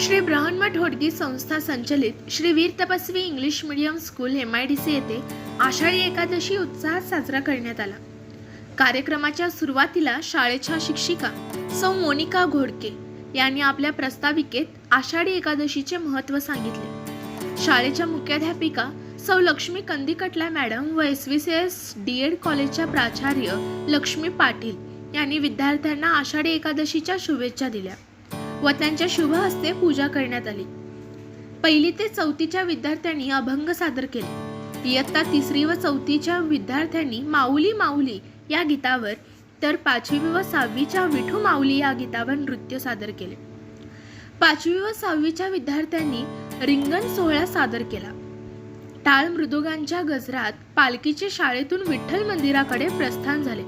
श्री ब्रहन्मठ होडगी संस्था संचलित Shri Veer Tapasvi English medium school M I D C येथे आषाढी एकादशी उत्साहात साजरा करण्यात आला. कार्यक्रमाच्या सुरुवातीला शाळेच्या शिक्षिका सौ मोनिका घोडके यांनी आपल्या प्रस्ताविकेत आषाढी एकादशीचे महत्त्व सांगितले. शाळेच्या मुख्याध्यापिका सौ लक्ष्मी कंदिकटला मॅडम व S V C S D Ed कॉलेजच्या प्राचार्य लक्ष्मी पाटील यांनी विद्यार्थ्यांना आषाढी एकादशीच्या शुभेच्छा दिल्या. व त्यांच्या शुभ हस्ते पूजा करण्यात आली. पहिली ते चौथीच्या विद्यार्थ्यांनी अभंग सादर केले. इयत्ता तिसरी व चौथीच्या विद्यार्थ्यांनी माऊली माऊली या गीतावर तर पाचवी व सहावीच्या विठू माऊली या गीतावर नृत्य सादर केले. पाचवी व सहावीच्या विद्यार्थ्यांनी रिंगण सोहळा सादर केला. टाळ मृदुगांच्या गजरात पालखीचे शाळेतून विठ्ठल मंदिराकडे प्रस्थान झाले.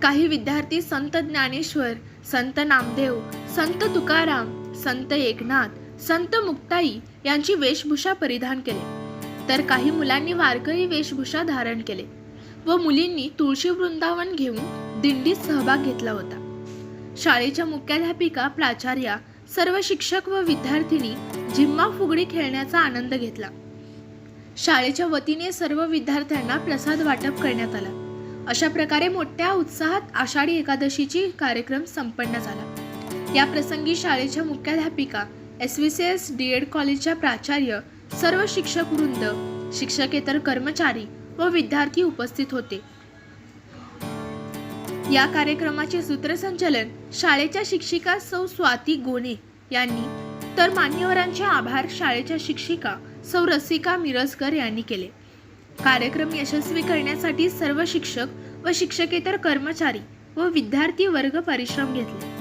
काही विद्यार्थी संत ज्ञानेश्वर संत नामदेव संत तुकाराम संत एकनाथ संत मुक्ताई यांची वेशभूषा परिधान केले. तर काही मुलांनी वारकरी वेशभूषा धारण केले व मुलींनी तुळशी वृंदावन घेऊन दिंडीत सहभाग घेतला होता. शाळेच्या मुख्याध्यापिका प्राचार्या सर्व शिक्षक व विद्यार्थिनी झिम्मा फुगडी खेळण्याचा आनंद घेतला. शाळेच्या वतीने सर्व विद्यार्थ्यांना प्रसाद वाटप करण्यात आला. अशा प्रकारे मोठ्या उत्साहात आषाढी एकादशीची कार्यक्रम संपन्न झाला. या प्रसंगी शाळेच्या मुख्याध्यापिका S V C S D Ed कॉलेजच्या प्राचार्य सर्व शिक्षक वृंद शिक्षकेतर कर्मचारी व विद्यार्थी उपस्थित होते. या कार्यक्रमाचे सूत्रसंचलन शाळेच्या शिक्षिका सौ स्वाती गोने यांनी तर मान्यवरांचे आभार शाळेच्या शिक्षिका सौ रसिका मिरजकर यांनी केले. कार्यक्रम यशस्वी करण्यासाठी सर्व शिक्षक व शिक्षकेतर कर्मचारी व विद्यार्थी वर्ग परिश्रम घेतले.